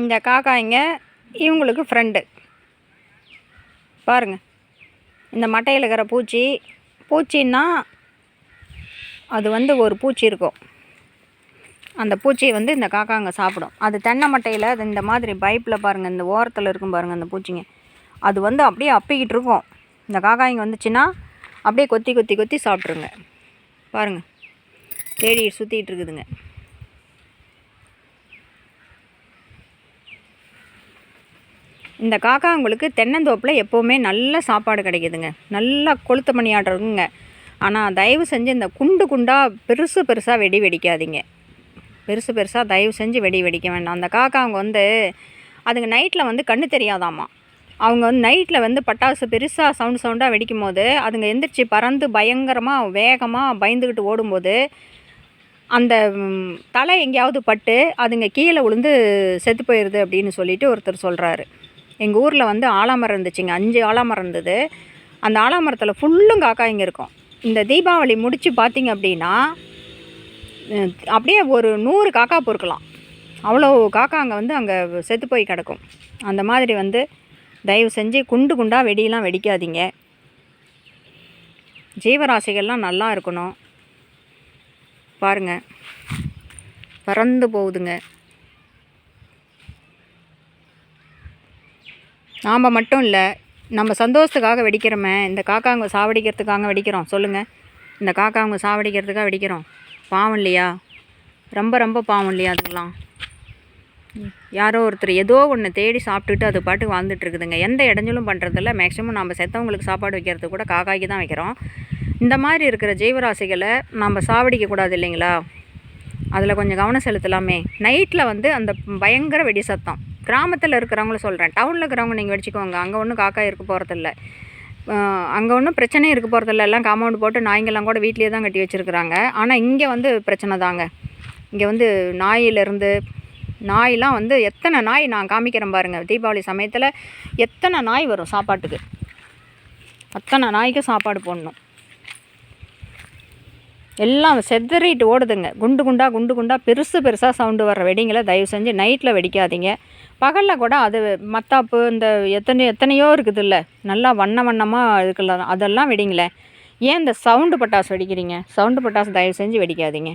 இந்த காக்காய்ங்க இவங்களுக்கு ஃப்ரெண்டு பாருங்க. இந்த மட்டையில் இருக்கிற பூச்சி பூச்சின்னா அது வந்து ஒரு பூச்சி இருக்கும். அந்த பூச்சியை வந்து இந்த காக்காங்க சாப்பிடும். அது தென்னை மட்டையில் அது இந்த மாதிரி பைப்பில் பாருங்கள் இந்த ஓரத்தில் இருக்கும் பாருங்கள் அந்த பூச்சிங்க. அது வந்து அப்படியே அப்பிக்கிட்டு இருக்கும். இந்த காக்காய்ங்க வந்துச்சுன்னா அப்படியே கொத்தி கொத்தி கொத்தி சாப்பிட்ருங்க பாருங்கள் தேடி சுற்றிட்டு இருக்குதுங்க. இந்த காக்கா உங்களுக்கு தென்னந்தோப்பில் எப்போவுமே நல்ல சாப்பாடு கிடைக்குதுங்க. நல்லா கொளுத்த மணி ஆனால் தயவு செஞ்சு இந்த குண்டு குண்டாக பெருசு பெருசாக வெடி வெடிக்காதீங்க. பெருசு பெருசாக தயவு செஞ்சு வெடி வெடிக்க வேண்டாம். அந்த காக்காங்க வந்து அதுங்க நைட்டில் வந்து கண்ணு தெரியாதாம்மா அவங்க வந்து நைட்டில் வந்து பட்டாசு பெருசாக சவுண்ட் சவுண்டாக வெடிக்கும் போது அதுங்க எந்திரிச்சு பறந்து பயங்கரமாக வேகமாக பயந்துக்கிட்டு ஓடும்போது அந்த தலை எங்கேயாவது பட்டு அதுங்க கீழே விழுந்து செத்து போயிடுது அப்படின்னு சொல்லிட்டு ஒருத்தர் சொல்கிறாரு எங்கள் ஊரில் வந்து ஆலாமரம் இருந்துச்சுங்க. அஞ்சு ஆலாமரம் இருந்தது. அந்த ஆலாமரத்தில் ஃபுல்லும் காக்காய்ங்க இருக்கும். இந்த தீபாவளி முடித்து பார்த்திங்க அப்படின்னா அப்படியே ஒரு நூறு காக்கா பொறுக்கலாம். அவ்வளோ காக்கா அங்கே வந்து அங்கே செத்து போய் கிடக்கும். அந்த மாதிரி வந்து தயவு செஞ்சு குண்டு குண்டாக வெடியெல்லாம் வெடிக்காதீங்க. ஜீவராசிகள்லாம் நல்லா இருக்கணும். பாருங்க. பறந்து போகுதுங்க. நாம் மட்டும் இல்லை நம்ம சந்தோஷத்துக்காக வெடிக்கிறோமே இந்த காக்காங்க சாவடிக்கிறதுக்காக வெடிக்கிறோம் சொல்லுங்கள் இந்த காக்காங்க சாவடிக்கிறதுக்காக வெடிக்கிறோம். பாவம் இல்லையா? ரொம்ப ரொம்ப பாவம் இல்லையா அதுங்களாம் யாரோ ஒருத்தர் ஏதோ ஒன்று தேடி சாப்பிட்டுட்டு அது பாட்டுக்கு வாழ்ந்துட்டு இருக்குதுங்க. எந்த இடைஞ்சலும் பண்ணுறதில்ல மேக்ஸிமம் நம்ம செத்தவங்களுக்கு சாப்பாடு வைக்கிறது கூட காக்காய்க்கு தான் வைக்கிறோம். இந்த மாதிரி இருக்கிற ஜீவராசிகளை நம்ம சாவடிக்கக்கூடாது இல்லைங்களா? அதில் கொஞ்சம் கவனம் செலுத்தலாமே. நைட்டில் வந்து அந்த பயங்கர வெடி சத்தம். கிராமத்தில் இருக்கிறவங்கள சொல்கிறேன் டவுனில் இருக்கிறவங்க நீங்கள் வச்சுக்கோங்க அங்கே ஒன்றும் காக்கா இருக்க போகிறதில்ல அங்கே ஒன்றும் பிரச்சனையும் இருக்க போகிறதில்ல எல்லாம் காம்பவுண்ட் போட்டு நாய்ங்கெல்லாம் கூட வீட்லேயே தான் கட்டி வச்சுருக்குறாங்க. ஆனால் இங்கே வந்து பிரச்சனை தாங்க. இங்கே வந்து நாயிலிருந்து நாயெலாம் வந்து எத்தனை நாய் நான் காமிக்கிறேன் பாருங்கள் தீபாவளி சமயத்தில் எத்தனை நாய் வரும் சாப்பாட்டுக்கு? அத்தனை நாய்க்கு சாப்பாடு போடணும். எல்லாம் செதறிட்டு ஓடுதுங்க. குண்டு குண்டாக குண்டு குண்டாக பெருசு பெருசாக சவுண்டு வர்ற வெடிங்களை தயவு செஞ்சு நைட்டில் வெடிக்காதீங்க. பகலில் கூட அது மத்தாப்பு இந்த எத்தனை எத்தனையோ இருக்குதுல்ல. நல்லா வண்ண வண்ணமாக இருக்குல்ல அதெல்லாம் வெடிங்களேன் ஏன் இந்த சவுண்டு பட்டாசு வெடிக்கிறீங்க? சவுண்டு பட்டாசு தயவு செஞ்சு வெடிக்காதீங்க.